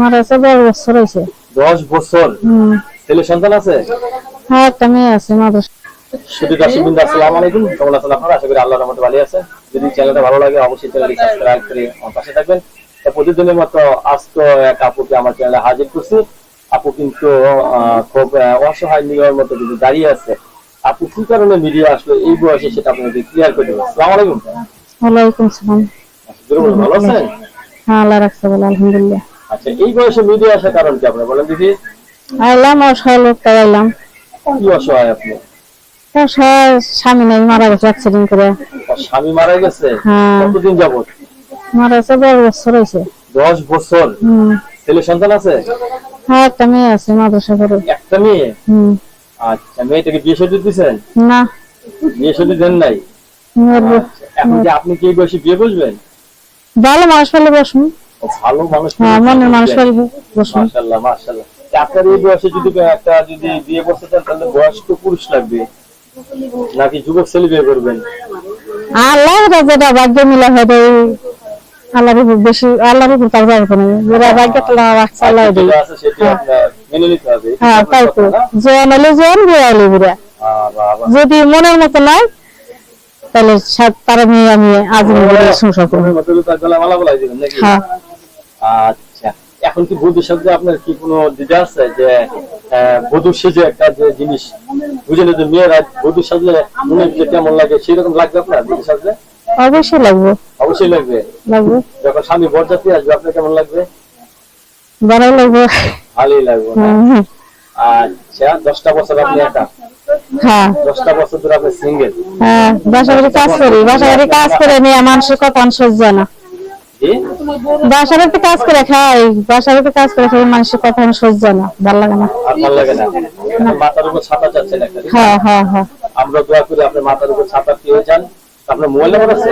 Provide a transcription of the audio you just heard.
মারা আছে দশ বছর হয়েছে দশ বছর? ছেলে সন্তান আছে? হ্যাঁ একটা মেয়ে আছে মাদ্রাসা। শুধু দর্শক বিন্দু আসসালামু আলাইকুম। কেমন আছেন আপনারা? আশা করি আল্লাহর রহমতে ভালো আছেন। যদি চ্যানেলটা ভালো লাগে অবশ্যই চ্যানেলটি সাবস্ক্রাইব করে আমার পাশে থাকবেন। প্রতিদিনের মতো আজ তো এক আপুকে আমার চ্যানেলে হাজির করছি। আপু কিন্তু খুব অসহায় নিয়মের মতো কিন্তু দাঁড়িয়ে আছে। আপু কি কারণে মিডিয়া আসলো এই বয়সে সেটা আপনাকে ক্লিয়ার করে দেবো। আসসালামু আলাইকুম। ওয়ালাইকুম সালাম। ভালো আছেন? হ্যাঁ আল্লাহ রাখছে বলে আলহামদুলিল্লাহ। আচ্ছা এই বয়সে মিডিয়া আসার কারণ কি আপনার? বলেন দেখি। আইলাম অসহায় লোকটা আইলাম। কি অসহায় আপনি? অসহায় স্বামী নাই মারা গেছে অ্যাক্সিডেন্ট করে। স্বামী মারা গেছে? হ্যাঁ। কতদিন যাবত মারা আছে দশ বছর হয়েছে। দশ বছর? ছেলে সন্তান আছে? হ্যাঁ একটা মেয়ে আছে মাদ্রাসা করে একটা মেয়ে? আচ্ছা মেয়েটাকে বিয়ে শাদী দিচ্ছেন না। বিয়ে শাদী দেন নাই? আচ্ছা, এখন কি আপনি কি বয়সে বিয়ে বসবেন? ভালো মানুষ পেলে বসুন ভালো মানুষ হ্যাঁ মনের মানুষ মাশাআল্লাহ মাশাআল্লাহ। আপনার এই বয়সে যদি একটা যদি বিয়ে বসতে চান তাহলে বয়স্ক পুরুষ লাগবে। নাকি যুবক ছেলে বিয়ে করবেন? আল্লাহ যেটা ভাগ্য মিলা হয় আল্লাহর উপর বেশি আল্লাহর উপর তার যাবে কোনো যেটা ভাগ্য তাহলে রাখছে আল্লাহ হবে। হ্যাঁ তাই তো। জোয়ান হলে জোয়ান বুড়া। হলে। যদি মনের মতো নয় তাহলে তার মেয়ে আমি আজ সংসার করব। হ্যাঁ। আচ্ছা। এখন কি বধুর সাথে আপনার কি কোনো দিদা আছে যে বধুর সেজে একটা যে জিনিস বুঝলেন যে মেয়েরা বধুর সাজলে মনে যে কেমন লাগে সেই রকম লাগবে আপনার বধুর সাজলে অবশ্যই লাগবে। অবশ্যই লাগবে? লাগবে। যখন স্বামী বরযাত্রী আসবে আপনার কেমন লাগবে? ভালো লাগবে। ভালোই লাগবে। আচ্ছা দশটা বছর আপনি একা? হ্যাঁ। দশটা বছর ধরে আপনি সিঙ্গেল হ্যাঁ বাসা বাড়ি কাজ করি বাসা বাড়ি কাজ করে নিয়ে মানুষের কথা সহ্য না। জি একটা কাজ করে খাই বাসার একটা কাজ করে খাই মানুষের কথা সহ্য হয় না ভালো লাগে না। আর ভালো লাগে না? মাথার উপর ছাতা চাচ্ছেন একটা হ্যাঁ হ্যাঁ হ্যাঁ। আমরা দোয়া করি আপনার মাথার উপর ছাতা পেয়ে যান। আপনার মোবাইল নাম্বার আছে?